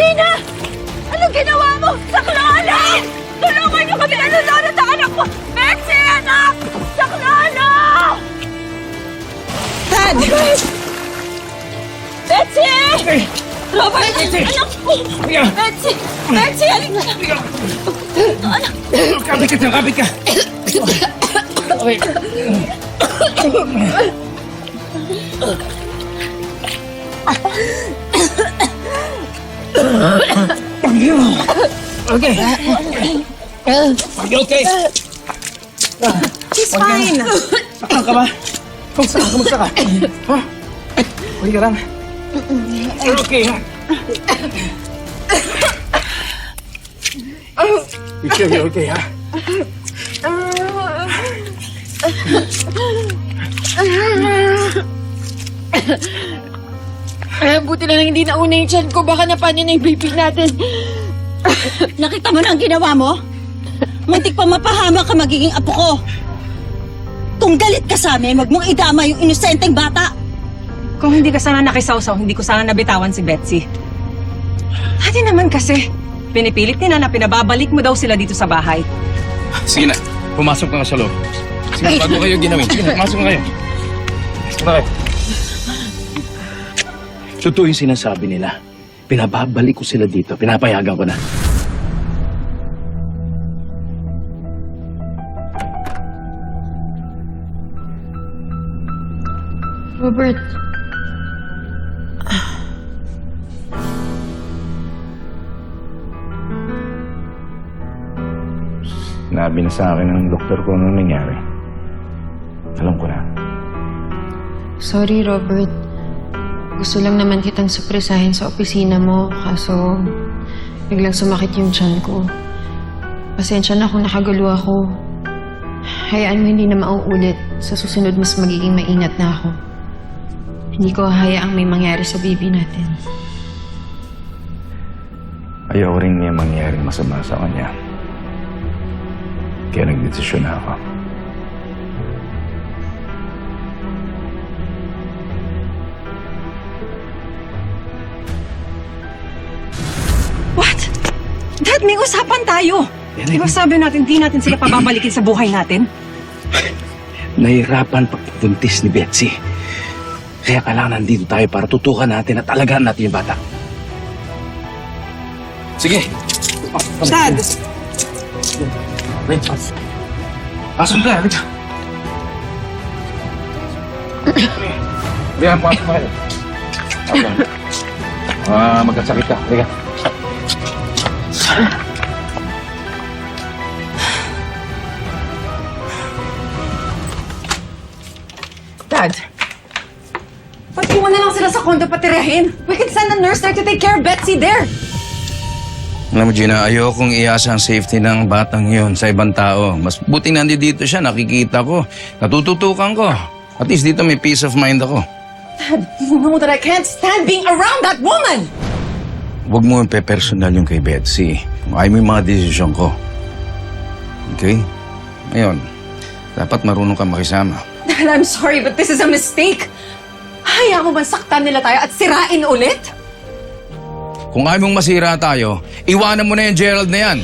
Gina! Anong ginawa mo? Saklana! Tulungan niyo kami! Ano na sa anak ko? Betsy, anak! Saklana! Dad! Betsy! Robert, anak ko! Betsy! Betsy, halika na! Anak! Kapit ka kapit ka! Okay. Okay. Okay, okay. She's fine! Saan ka ba? Ka? Kumusta ka? Ha? Okay ka lang? You're okay, ha? You sure you're okay, ha? Eh, buti na lang hindi nauna yung tiyan ko. Baka napanin na yung baby natin. Nakita mo na ang ginawa mo? Muntik pa mapahama ka magiging apo ko. Kung galit ka sa amin, wag mong idama yung inosenteng bata. Kung hindi ka sana nakisawsaw, hindi ko sana nabitawan si Betsy. Ate naman kasi, pinipilit nila na pinababalik mo daw sila dito sa bahay. Sige na, pumasok ka nga sa loob. Sige, bago kayo ginawin. Sige na, pumasok na kayo. Pumasok na kayo. Totoo yung sinasabi nila. Pinababalik ko sila dito. Pinapayagan ko na. Robert, Sinabi na sa akin ng doktor ko anong nangyari. Alam ko na. Sorry, Robert. Gusto lang naman kitang supresahin sa opisina mo, kaso biglang sumakit yung tiyan ko. Pasensya na kung nakagulo ako. Hayaan mo hindi na mauulit. Sa susunod, mas magiging maingat na ako. Hindi ko hayaang may mangyari sa baby natin. Ayaw rin niya mangyaring masama sa kanya. Kaya nagdesisyon na ako. What? Dad, may usapan tayo. Di ba sabi natin, di natin sila pababalikin sa buhay natin? Nahirapan pagpuntis ni Betsy. Kaya kailangan nandito tayo para tutukan natin at alagaan natin yung bata. Sige. Dad! Pasok ka, halika. Halika, pasok ka. Ah, magkasakit ka. Halika. Dad! Ba't iwan na lang sila sa condo patirahin? We can send a nurse there to take care of Betsy there. Alam mo, Gina, ayokong iasa ang safety ng batang yon sa ibang tao. Mas buti nandito siya, nakikita ko. Natututukan ko. At least dito may peace of mind ako. Dad, you know that I can't stand being around that woman! Huwag mo pe-personal yung kay Betsy. Ayaw mo yung mga desisyon ko. Okay? Ngayon, dapat marunong ka makisama. Dad, I'm sorry, but this is a mistake. Hayaan mo ba saktan nila tayo at sirain ulit? Kung ayaw mong masira tayo, iwanan mo na yung Gerald na yan.